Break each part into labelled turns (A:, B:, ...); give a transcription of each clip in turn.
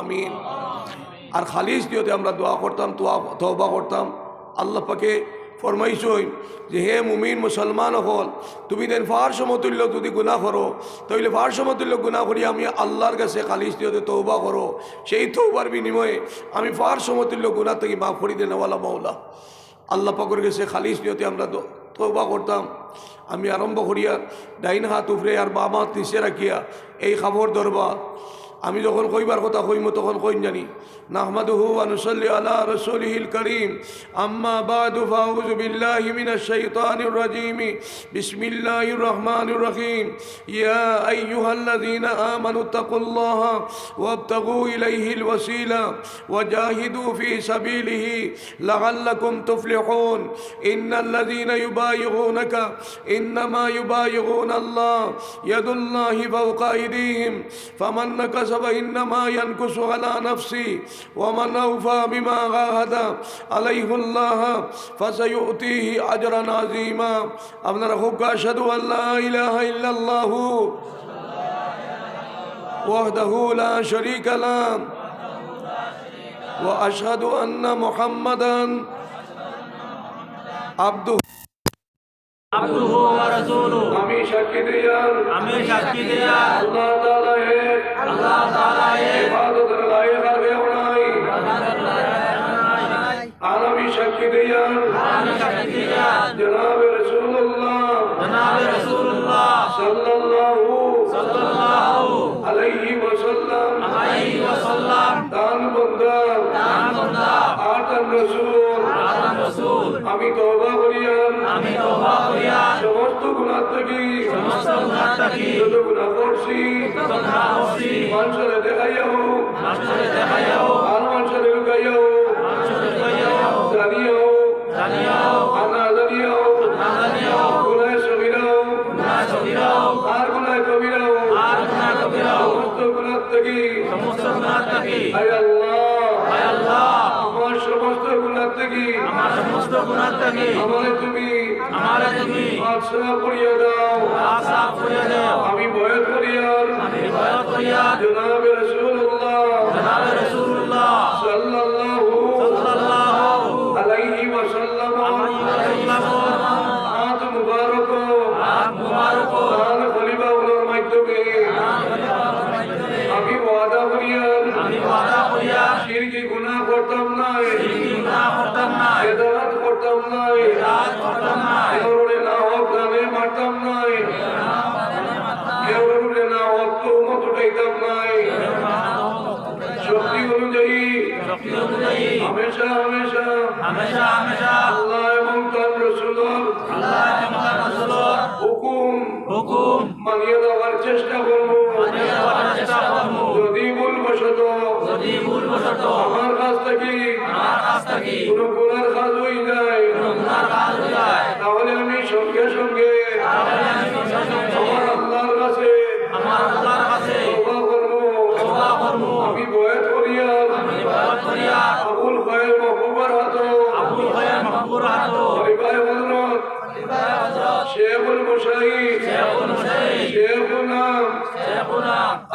A: আমিন। আর খালিস দিয়েতে আমরা দোয়া করতাম তওবা করতাম। আল্লাহ পাকে ফরমাইছই যে, হে মুমিন, মুসলমান হল তুমি দেন ফার সমতুল্য যদি গুণা করো তাহলে ফার সমতুল্য গুণা করি আমি আল্লাহর কাছে খালিস দিয়েতে তৌবা করো। সেই তৌবার বিনিময়ে আমি ফার সমতুল্য গুণা থেকে মাফ করি দেনওয়ালা মৌলা আল্লাহ পাকর কাছে খালিস নিয়তে আমরা তৌবা করতাম। আমি আরম্ভ করিয়া ডাইন হাত উফরে আর বাম হাত নিচে রাখিয়া এই খাবর দরবার আমি যখন কইবার কথা কইম, তখন কইন জানি, নাহমাদুহু আনুসল্লি আলা রসুলহিল করিম। আম্মা বাদু, ফাউযু বিল্লাহি মিনাশ শাইতানির রাজিম। বিসমিল্লাহির রহমানির রহিম। ইয়া আইয়ুহাল্লাযীনা আমানু, তাকুল্লাহা ওয়াবতাগু ইলাইহিল ওয়াসিলা ওয়াজাহিদু ফি সাবিলিহি লাআল্লাকুম তুফলিহুন। ইন্নাল্লাযীনা ইউবায়িউনাকা ইন্নামা ইউবায়িউনা আল্লাহ ইয়াদুল্লাহি ফাওকা আইদিহিম। ফামান নাকাস نكس فإنما ينكس على نفسي ومن أوفى بما غاهد عليه الله فسيؤتيه أجرا عظيما. আপনারা رخوك أشهد أن لا إله إلا الله وحده لا شريك له وأشهد أن محمدا عبده
B: আব্দুহু ওয়া রাসূলুহু।
A: আমি সাক্ষী দিয়া
B: আমি সাক্ষী দিয়া
A: আল্লাহ তাআলা এর
B: আল্লাহ তাআলা এর
A: ইবাদতের লায়েক আর কেউ নাই। আর আমি সাক্ষী দিয়া
B: আমি সাক্ষী দিয়া
A: জনাব রাসূলুল্লাহ।
B: জনাবে রাসূলুল্লাহ।
A: সাল্লাল্লাহু
B: সাল্লাল্লাহু
A: আলাইহি ওয়াসাল্লাম।
B: আলাইহি ওয়াসাল্লাম।
A: দান বন্দা।
B: তার বান্দা।
A: আতম রাসূল।
B: রাসূল।
A: আমি তওবা করিয়া
B: আমি তওবা করিয়া
A: সমস্ত গুনাহ থেকে।
B: সমস্ত গুনাহ থেকে।
A: যত গুনাহ করছি।
B: তথা করছি।
A: মানুষের দেখাইয়া হোক
B: মানুষের দেখাইয়া হোক
A: আর মানুষের লুকাইয়া আমার সমস্ত গুনাহ থেকে
B: আমারে
A: তুমি
B: আমারে তুমি
A: আশ্রয় করিয়া দাও।
B: আশা করিয়া দাও।
A: আমি ভয় করিয়া
B: আমি ভয় করিয়া
A: জনাবে রাসূলুল্লাহ মত উঠাইতাম না শক্তি অনুযায়ী। হামেশা হামেশা।
B: হামেশা হামেশা।
A: আল্লাহ এবং তার রসুলর
B: আল্লাহ এবং তার রাসূলের
A: হুকুম
B: হুকুম
A: মানিয়ে দেওয়ার চেষ্টা করব।
B: মানিয়ে দেওয়ার চেষ্টা করব।
A: যদি ভুল বসত
B: যদি ভুলবশত
A: আমার কাছ থেকে
B: আমার কাছ থেকে
A: কোনো গুণার কাজ হয়ে যায়।
B: কোনো গুনার কাজ হয়ে যায়।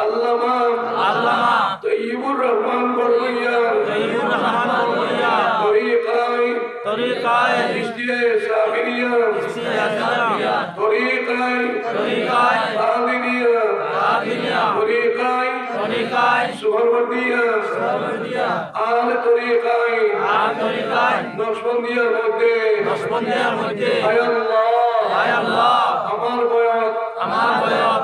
A: আল্লামা
B: আল্লামা।
A: তৈয়বুর রহমান বরবইয়া
B: তৈয়ুর রহমান বরবইয়া
A: তরিকায়
B: তরিকায়।
A: ইসতিয়ে সাবিরিয়া
B: সিয়াসিয়া
A: তরিকায়
B: তরিকায়।
A: আদিনিয়া
B: আদিনিয়া
A: তরিকায়
B: তরিকায়।
A: সুহরবর্দিয়া
B: সুবহানিয়া
A: আর তরিকায়
B: আর তরিকায়।
A: নকশবন্দিয়ার মধ্যে
B: দশবন্দিয়ার মধ্যে।
A: আয় আল্লাহ
B: আল্লাহ।
A: আমার বয়াত
B: আমার বয়স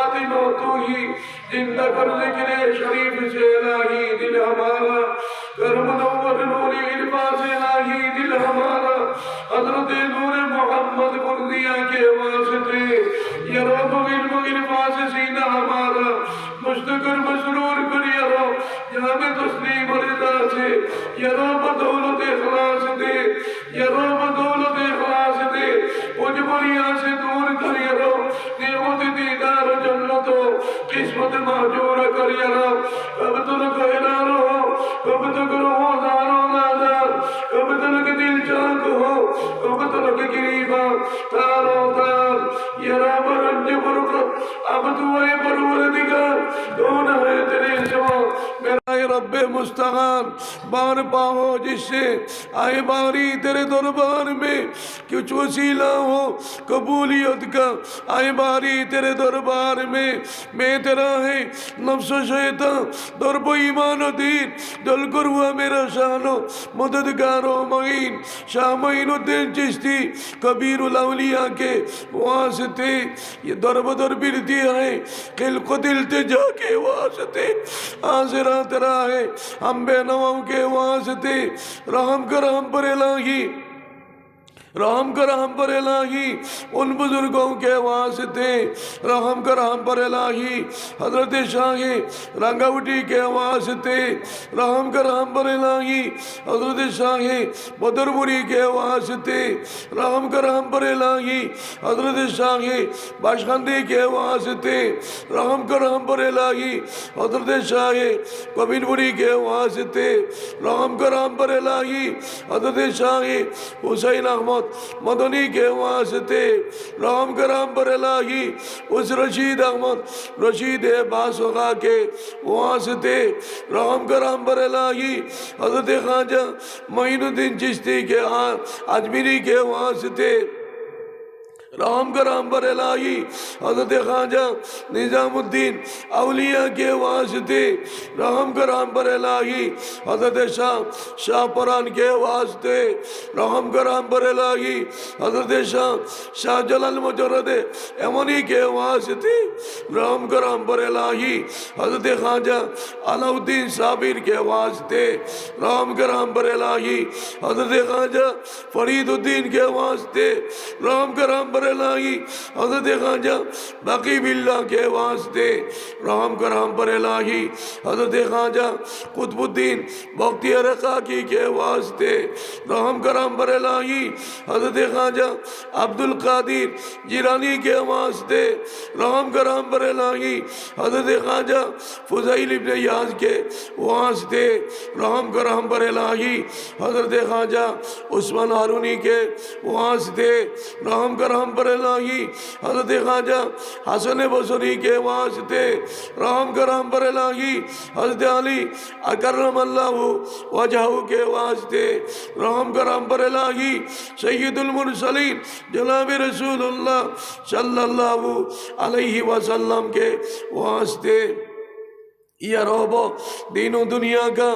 A: تو ہی زندہ کرنے کے لیے شریف سے الہی دل ہمارا، کرم نور نوری علماء سے الہی دل ہمارا۔ حضرت نور محمد قردیا کے واسطے یا رب علم علماء سے سینہ ہمارا۔ مشتکر مسرور کر یا رب جام تسلیم رضا سے۔ یا رب دولت اخلاص دے یا رب دولت اخلاص دے۔ مجھ بلیاں سے دور کریا رب نعمت دیدار جنت قسمت محجور کریا رب کب تلک ایلا رہو کب تک رہو دارو مادار کب تلک دل چاک ہو کب تلک قریبا تارو تار یا رب رنج برکت اب تو اے پرور دیگر دون ہے تیرے جواب اے رب مستغان بار پاہو جس سے آئے باری تیرے دربار میں، کچھ وسیلہ ہو، قبولیت کا آئے باری تیرے دربار میں۔ میں تیرا ہے نفس و شیطان درب و ایمان و دین، دل ہوا میرا شانو مددگار و مہین شاہ مہین و دین چشتی، کبیر الاولیاء کے واسطے۔ یہ درب در برتی ہے خلق دل جا کے واسطے۔ آزرات کرا ہے۔ ہم بے نواؤں کے واسطے رحم کر ہم پر الہی۔ رحم کر ہم پر الہی۔ ان بزرگوں کے واسطے رحم کر ہم پر الہی۔ حضرت شاہ رنگاوٹی کے واسطے رحم کر ہم پر الہی۔ حضرت شاہ بدرپوری کے واسطے رحم کر ہم پر الہی۔ حضرت شاہ باشخندی کے واسطے رحم کر ہم پر الہی۔ حضرت شاہ کبیر پوری کے واسطے رحم کر ہم پر الہی۔ حضرت شاہ حسین احمد احمد مدنی کے واسطے رام کرام پر الہی، اس رشید احمد، رشید باسغا کے واسطے رام کرام پر الہی، حضرت خانجہ معین الدین چشتی کے عجمیری کے واسطے رام کرام پر الہی، حضرت خانجہ نظام الدین اولیاء کے واسطے رام کرام پر الہی، حضرت شاہ شاہ پران کے واسطے رحم کرام پر الہی، حضرت شاہ شاہ جلال مجرد ایمنی کے واسطے رحم کرام پر الہی، حضرت خواجہ الدین صابر کے واسطے رام کرام پر الہی، حضرت خانجہ فرید الدین کے واسطے رام کرام پر خبر لائی حضرت خواجہ باقی باللہ کے واسطے رحم کرام پر الہی حضرت خواجہ قطب الدین بغتی عرقہ کی کے واسطے رحم کرام پر الہی حضرت خواجہ عبدالقادیر جیرانی کے واسطے رحم کرام پر الہی حضرت خواجہ فضائل ابن یاز کے واسطے رحم کرام پر الہی حضرت خواجہ عثمان ہارونی کے واسطے رحم کرام پر الہی، حضرت خواجہ حسن بسری کے واسطے رحم کرم پر الہی، حضرت علی اکرم اللہ وجہ کے واسطے رحم کرم پر الہی، سید المرسلین جناب رسول اللہ صلی اللہ علیہ وسلم کے واسطے۔ या रोबो दीनों दुनिया का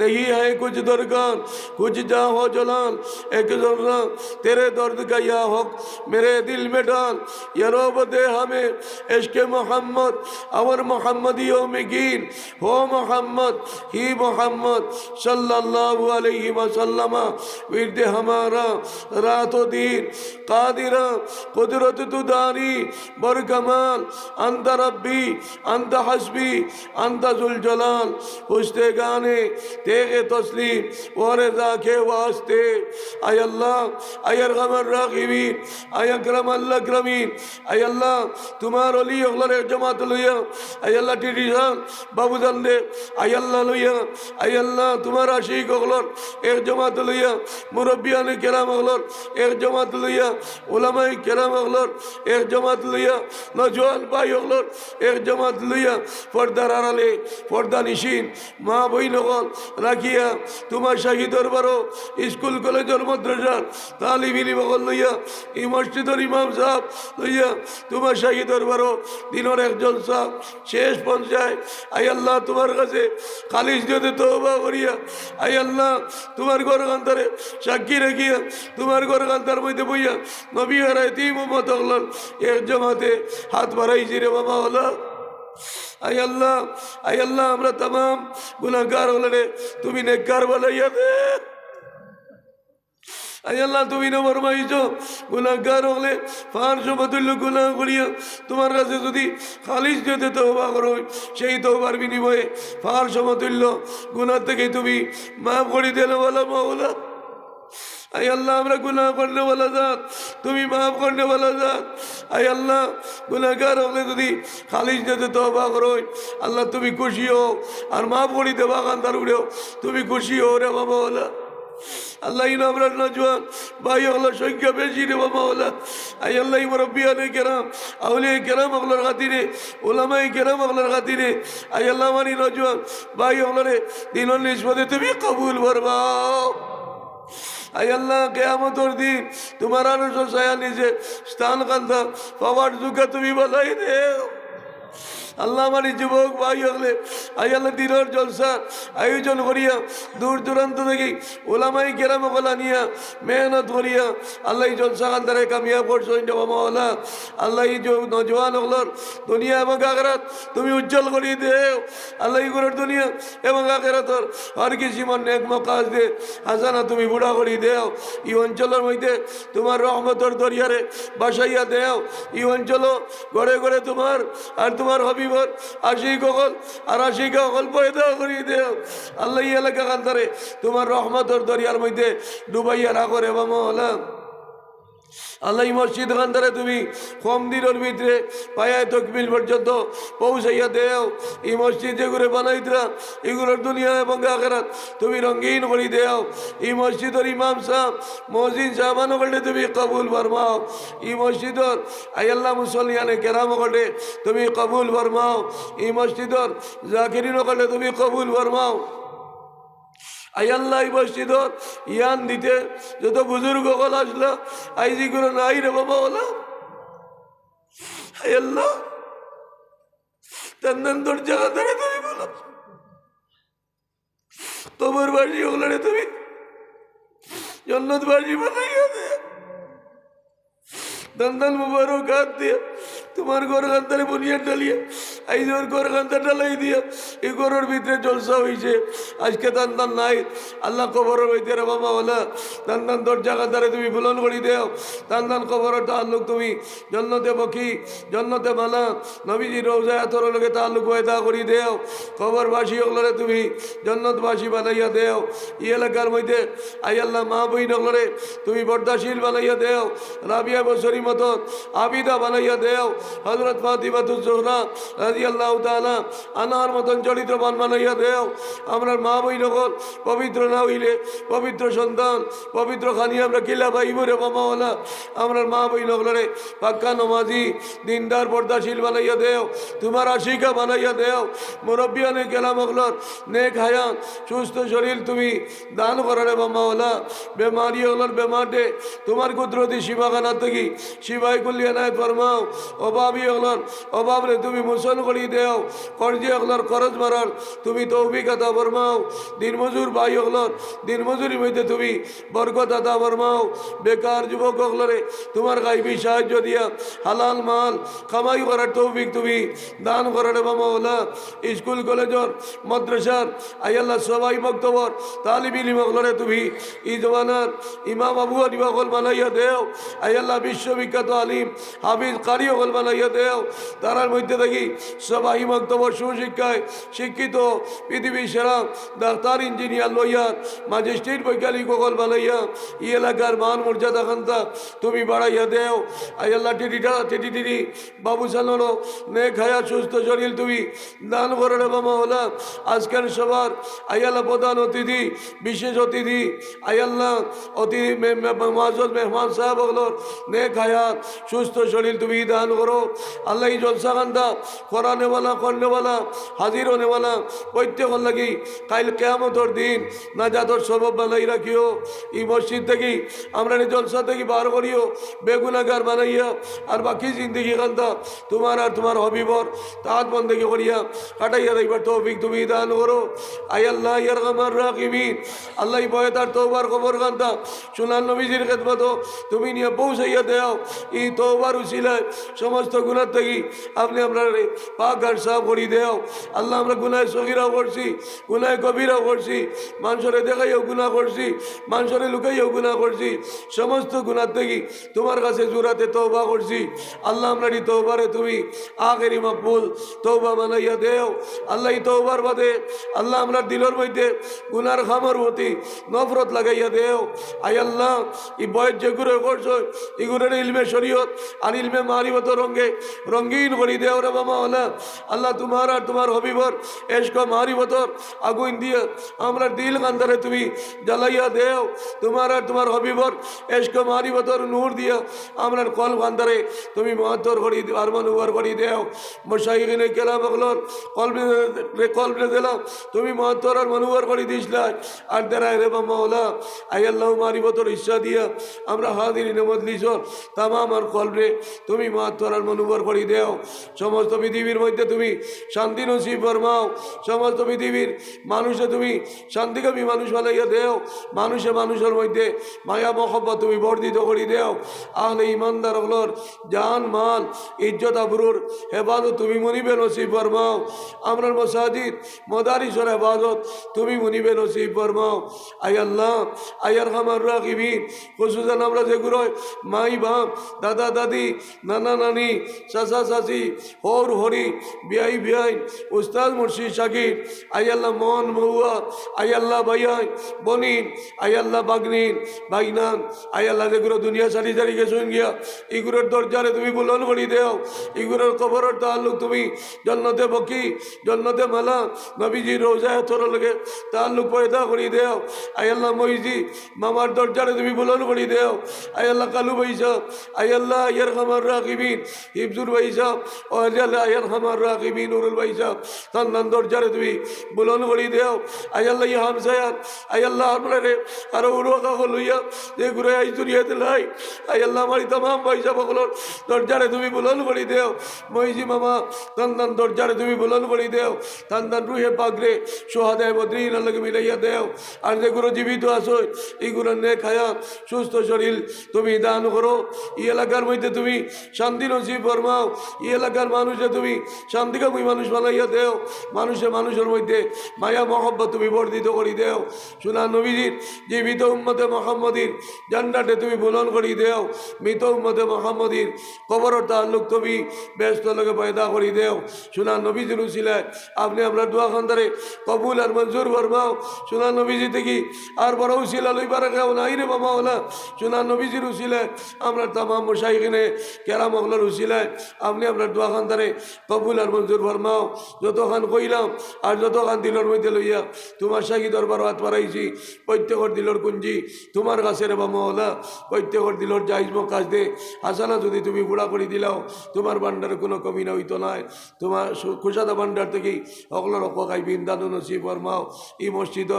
A: नहीं है कुछ दरगान कुछ जाहो जलाल एक जर्रा तेरे दर्द का या हक मेरे दिल में डाल या रोब दे हमें इश्क मोहम्मद अवर मोहम्मदियों में गिन हो मोहम्मद ही मोहम्मद सल्लल्लाहु अलैहि वसल्लम विरद हमारा रातो दिन कादिरा कुदरत तुदारी बर कमाल अंत रब्बी अंत हसबी अंत जुल जलाल हुस्ते गाने तेगे तस्लीम और रजा के वास्ते अय अल्लाह अय अरगमर रागिबीन अय अकरम अल्लाक्रमीन अय अल्लाह तुम्हार अली अगलर जमात लुया अय अल्लाह टीटी जान बाबू दंदे अय अल्लाह लुया अय अल्लाह तुम्हारा शीख अगलर एक जमात लुया मुरब्बियान किराम अगलर एक जमात लुया उलमाए किराम अगलर एक जमात लुया नौजवान भाई अगलर एक जमात लुया पर्दार আড়ালে পর্দা নিশিন। মা বই বইন রাখিয়া তোমার শাহী দরবারও স্কুল কলেজের মাদ্রাসার তালিম ইলিমগল লইয়া, এই মসজিদের ইমাম সাহেব লইয়া তোমার শাহী দরবারও দিনের একজন সাহ শেষ পঞ্চায় আই আল্লাহ তোমার কাছে খালিজ যদি তৌবা করিয়া আই আল্লাহ তোমার ঘর কান্তারে সাক্ষী রাখিয়া তোমার ঘর কান্তার মধ্যে বইয়া নবী হারাই তিম মত এক জমাতে হাত বাড়াইছি রে বাবা, হলা আই আল্লাহ আই আল্লাহ, আমরা তাম গুনাহগার হলে তুমি নেককার বানাইয়া দে। আল্লাহ, তুমি না ফরমাইছ গুনাহগার হলে ফার সমতুল্য গুনাহ করিয়া তোমার কাছে যদি খালিজ যেতে তওবা করো, সেই তওবার বিনিময়ে ফার সমতুল্য গুনাহ থেকে তুমি মাফ করে দিলে বলো মাওলা। আই আল্লাহ, আমরা গুনাহ করলে বলা যাক, তুমি মাফ করলে বলা যাক। আই আল্লাহ, গুনাহগার হলে যদি খালিজ যেতে তওবা করো আল্লাহ তুমি খুশি হও। আর মাফ করি দেবা কান্তার উড়েও তুমি খুশি হও রে বাবা ওলা। আল্লাহ ইন সংখ্যা বেশি রে বাবা আই আল্লাহ খাতিরে ওলামাই খাতিরে। আই আল্লাহ মানি কবুল করবাও আল্লাহ তোমার নিজে স্থান কান্দা পাওয়ার যুগে তুমি বলাই দেও। আল্লাহ আমার যুবক, ভাই হলে আই আল্লাহ দিনের জলসা, আয়োজন করিয়া, দূর দূরান্ত থেকে ওলামাই কেরাম গলা নিয়া, মেহনত করিয়া, আল্লাহ জলসা কান্দারে কামিয়াব করছ মামলা আল্লাহ নজওয়ান হলর দুনিয়া এবং আখরাত তুমি উজ্জ্বল করিয়ে দেও। আল্লাহ ইগুলোর দুনিয়া এবং আখেরাতর আর কিছু মন এক মকাজ দে। হাসানা তুমি বুড়া করি দেও। এই অঞ্চলের মধ্যে তোমার রহমতর দরিয়ারে বাসাইয়া দেও। এই অঞ্চল গড়ে গড়ে তোমার আর তোমার হবিবর, আশিক অকল, আর আশিক অকল পয়দা করি দেও। আল্লাহ এলাকা কান্তারে তোমার রহমতর দরিয়ার মধ্যে ডুবাইয়া রাখো রে বামলা আল্লাহ মসজিদ খান্দারে তুমি কম দিনের ভিতরে পায়ায় তকবিল পর্যন্ত পৌঁছাইয়া দেও। এই মসজিদ যেগুলো বানাইতরা, এগুলোর দুনিয়া এবং আখেরাত তুমি রঙিন করে দেও। এই মসজিদের ইমাম সাহ মসজিদ সাহবানো করলে তুমি কবুল ফরমাও। এই মসজিদর আয়াল্লাহ মুসলিয়ানে কেরাম করলে তুমি কবুল ফরমাও। এই মসজিদর জাকিরিন করলে তুমি কবুল ফরমাও। আয়াল্লাহ মসজিদর ইয়ান দিতে। যত বুজুর্গ কল আসলো আইজি করে নাই রে বাবা বলা আয়াল্লাহ তন্দন জায়গা ধরে তুমি বলো। তোমার বাড়ি ওগুলো তুমি জন্নত বাড়ি বানাইয়া দে। মুবারক হাত দিয়ে তোমার ঘর কান্তারে বুনিয়াদ ডালিয়ে এই যে ওর ঘর কান্তা ডালাই দিয়ে এই ঘরের ভিতরে জলসা হয়েছে আজকে দান্দান নাই। আল্লাহ কবরের ভিতরে বাবা বলা, দান্দান দরজা কান্তারে তুমি বুলন করি দেও। দান্দান কবরের তাল্লুক তুমি। জন্নতে বকি, জন্নতে মালা। নবীজি রোজা এতর লোকে তাল্লুক পয়দা করি দেও। কবরবাসী ওগুলোরে তুমি জন্নতবাসী বানাইয়া দেও। ই এলাকার মধ্যে আই আল্লাহ মা বইন ওগুলোরে তুমি বর্দাশীল বানাইয়া দেও। রাবিয়া বছরী মতন আবিদা বানাইয়া দেও। হজরত ফাতিমাতুল জোহরা রাজি আনার মতন চরিত্রবান বানাইয়া দেও। আমরা মা বই নগর, পবিত্র না হইলে পবিত্র সন্তান, পবিত্র খানি আমরা কিলা পাইব রে বাবাওয়ালা। আমরা মা বই নগরে পাক্কা নমাজি, দিনদার পর্দাশীল বানাইয়া দেও, তোমার আশিকা বানাইয়া দেও। মুরব্বিয়ানে গেলাম অগলর নেক হায়াত সুস্থ শরীর তুমি দান করো রে বাবাওয়ালা। বেমারি হলর বেমারে তোমার কুদরতি শিবাখানা থেকে শিবাই কুলিয়া নাই ফরমাও। অভাবী হলর অভাব রে তুমি মুসল করি দেও। কর্জি হলর খরচ মারার তুমি তৌফিকতা ফরমাও। দিন মজুর ভাই হলর দিন মজুরি মধ্যে তুমি বরকতাতা ফরমাও। বেকার যুবক হলরে তোমার গাইবি সাহায্য দিয়া হালাল মাল কামাই করার তৌফিক তুমি দান করার বামাওলা স্কুল, কলেজর, মাদ্রাসার আয়াল্লাহ সবাই বক্তবর তালিব ইলিম হলরে তুমি ই জমানার ইমাম আবু হল বানাইয়া দেও। আয়াল্লাহ বিশ্ববিখ্যাত আলিম হাফিজ কারি হল বানাইয়া দেও। তারার মধ্যে দেখি সবাই বক্তব্য সুশিক্ষায় শিক্ষিত, পৃথিবীর সেরা ডাক্তার, ইঞ্জিনিয়ার লইয়ার ম্যাজিস্ট্রেট, বৈজ্ঞানিক সকল বানাইয়া ই এলাকার মান মর্যাদা খান্তা, তুমি বাড়াইয়া দেও। আয়াল্লাহ টিটিটা টিটি টিটি বাবু সালানো নে খায়া সুস্থ শরীর তুমি, দান করো বাবা হলা আজকের সবার আয়াল্লাহ প্রধান অতিথি, বিশেষ অতিথি আয়াল্লাহ অতিথি মহাজল মেহমান সাহেব নে খায়া সুস্থ শরীর তুমি দান করো। আল্লাহ জলসা খান্দা করানেওয়ালা করনেওয়ালা হাজির হনেওয়ালা প্রত্যেক লাগি কাইল কেয়ামতর দিন না যাদর সর্বব বানাই রাখিও। এই মসজিদ থেকে আমরা জলসা থেকে বার করিও, বেগুনাগার বানাইয়া। আর বাকি জিন্দগি কান্দা তোমার আর তোমার হবিবর, তাহাত বন্দেগি করিয়া কাটাইয়া রাইবার তৌফিক তুমি দান করো। আই আল্লাহ, ইয়ার আমার রাখিমিন আল্লাহ বয়ে তার তৌবার খবর কান্দা সুনান নবীজির খেদমত তুমি নিয়ে পৌঁছাইয়া দেও। এই তৌবার উচিলায় সমস্ত গুণার থেকে আপনি আপনার পাক আর সাফ করি দেও। আল্লাহ আমরা গুনায় সগিরাও করছি, গুনায় কবিরাও করছি, মানুষরে দেখাইও গুণা করছি, মানুষরে লুকাইও গুণা করছি। সমস্ত গুণার থেকে তোমার কাছে জোরাতে তৌবা করছি। আল্লাহ আমরা এই তৌবারে তুমি আখেরি মকবুল তৌবা বানাইয়া দেও। আল্লাহ এই তৌবার বাদে আল্লাহ আমরা দিলর মধ্যে গুনার খামর হতি নফরত লাগাইয়া দেও। আই আল্লাহ, এই বয়স যেগুলো করছ এগুলোর ইলমে শরীয়ত আর ইলমে মারিবত রঙ্গে রঙ্গিন করি দেও রে বাবা আল্লাহ তোমার আর তোমার হবিবর এসক মারিবতর আগুন দিয়ে আমরা দিল কান্দারে তুমি জ্বালাইয়া দেও। তোমার আর তোমার হবিবর এসক মারিবতর নূর দিয়া আমরা কল কান্দারে তুমি মহাত্তর করি আর মনুবর করি দেও। মশাইগিনে কেলা বগলর কলবে কলবে দিলাম তুমি মহাত্তর আর মনুবর করি দিসলাই আর দেরাই রে বাবা ওলা আই আল্লাহ মারিবতর ইচ্ছা দিয়া আমরা হাদির মজলিসর তামাম আর কলবে তুমি মহাত্তর আর মনুবর করি দেও। সমস্ত পৃথিবীর মধ্যে তুমি শান্তি নসিব ফরমাও। সমস্ত পৃথিবীর মানুষে তুমি শান্তিকামী মানুষ বানাইয়া দেও। মানুষে মানুষের মধ্যে মায়া, মহব্বত তুমি বর্ধিত করি দেও। আহলে ইমানদার হলর জান, মাল, ইজ্জত, আবরুর হেফাজত তুমি মনিবে নসিব ফরমাও। আমরার মসাজিদ, মদারিসর হেফাজত তুমি মনিবে নসিব ফরমাও। আই আল্লাহ আয়ার খামার রাখিবি খুশুজান আমরা যেগুলো মাই বাপ, দাদা, দাদি, নানা, নানি, চাচা, চাচি, হর, হরি বিয়াই বিয়াই উস্তাদ মুর্শিদ শাকির আয়াল্লাহ মন মহুয়া, আয়াল্লাহ ভাইয়াই, বনিন, আয়াল্লাহ বাগনিন ভাইনান আয়াল্লাহ যেগুলো দুনিয়া সারি সারি গেছেন গিয়া এগুলোর দরজারে তুমি বুলন করি দেও, এগুলোর কবরের তাল্লুক তুমি জন্নতে বকি, জন্নতে মালা নবীজি রোজায় তোর লগে তাল্লুক পয়দা করি দেও, আয়াল্লাহ মহিজি, মামার দরজারে তুমি বুলন করি দেও, আয়াল্লাহ কালু ভাই সাহ আয়াল্লাহ ইয়ার খামার রাখিবিন হিফজুর ভাই সাহ ও আয়াল্লাহ ইয়ার দরজারে তুমি বুলন করি দেও। রে যে আই তাম বুলন করি দেও। মহিজি মামা তান্দান দরজারে তুমি বুলন করি দেও। তান্দান রুহে পাগরে সোহাদায় বদ্রীন মিলাইয়া দেও। আর যেগুলো জীবিত আসো এইগুলো নে খায়া সুস্থ শরীর তুমি দান করো। এই এলাকার মধ্যে তুমি শান্তি নসিব ফরমাও। এই এলাকার মানুষে তুমি শান্তিকামী মানুষ বানাইয়া দেও। মানুষে মানুষের মধ্যে মায়া, মহব্বত তুমি বর্ধিত করি দেও। সোনা নবীজির যে মৃত উম্মতে মোহাম্মদীর জান্ডাটে তুমি বুলন করি দেও। মৃত উম্মতে মোহাম্মদীর কবরের তাল্লুক তুমি ব্যস্ত লোকে পয়দা করি দেও। সোনা নবীজির উচিলায় আপনি আমরা দোয়া খান্দারে কবুল আর মঞ্জুর ফরমাও। সোনা নবীজি থেকে আর বড় উচিলা লইবার কেউ নাই রে বাবা ওলা। সোনা নবীজির উচিলায় আমরা তামাম মশাইখানে কেরাম অগলার উচিলায় আপনি আপনার দোয়া খান্দারে কবুল আর মঞ্জুর ফরমাও। যত খান কইলাম, আর যত খান দিলর মধ্যে লইয়া তোমার শাহী দরবার হাত পারাইছি প্রত্যেকর দিলর কুঞ্জি তোমার কাছে রে বাবা ওলা প্রত্যেকর দিলর যাইব কাজ দে হাসানা, যদি তুমি বুড়া করে দিলাও, তোমার ভান্ডারে কোনো কমি না হইতো নাই। তোমার খুশাদা ভান্ডার থেকে অকলর অকাই বিন্দানো নসি ফরমাও। এই মসজিদ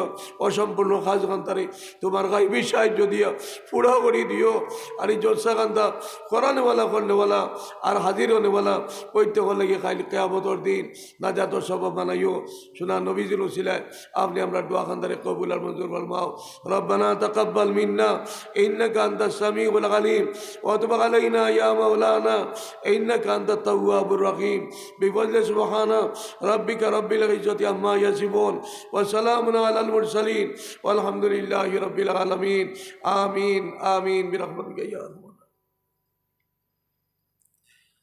A: অসম্পূর্ণ খাজ কান্তারে তোমার গাইবি সাহায্য দিয়া পুরা করে দিও। আর এই জলসা কান্তা করানেওয়ালা করনেওয়ালা আর হাজির হনেওয়ালা প্রত্যেক লাগে খাইল কেয়াবতর দিন না যাত সব বানাইও শোনা নবীজিল উসিলায় আপনি আমরা দোয়া খান্দারে কবুল আর মঞ্জুর ফরমাও। রব্বানা তাকাব্বাল মিন্না, ইন্নাকা আনতাস সামিউল আলিম, ওয়া তুব আলাইনা ইয়া মাওলানা, ইন্নাকা আনতাত তাওয়াবুর রহিম। বিফজলি সুবহানা, রাব্বিকা রাব্বিল ইজ্জতি আম্মা ইয়াসিফুন, ওয়া সালামুন আলাল মুরসালিন, ওয়ালহামদুলিল্লাহি রাব্বিল আলামিন। আমিন আমিন برحمتك يا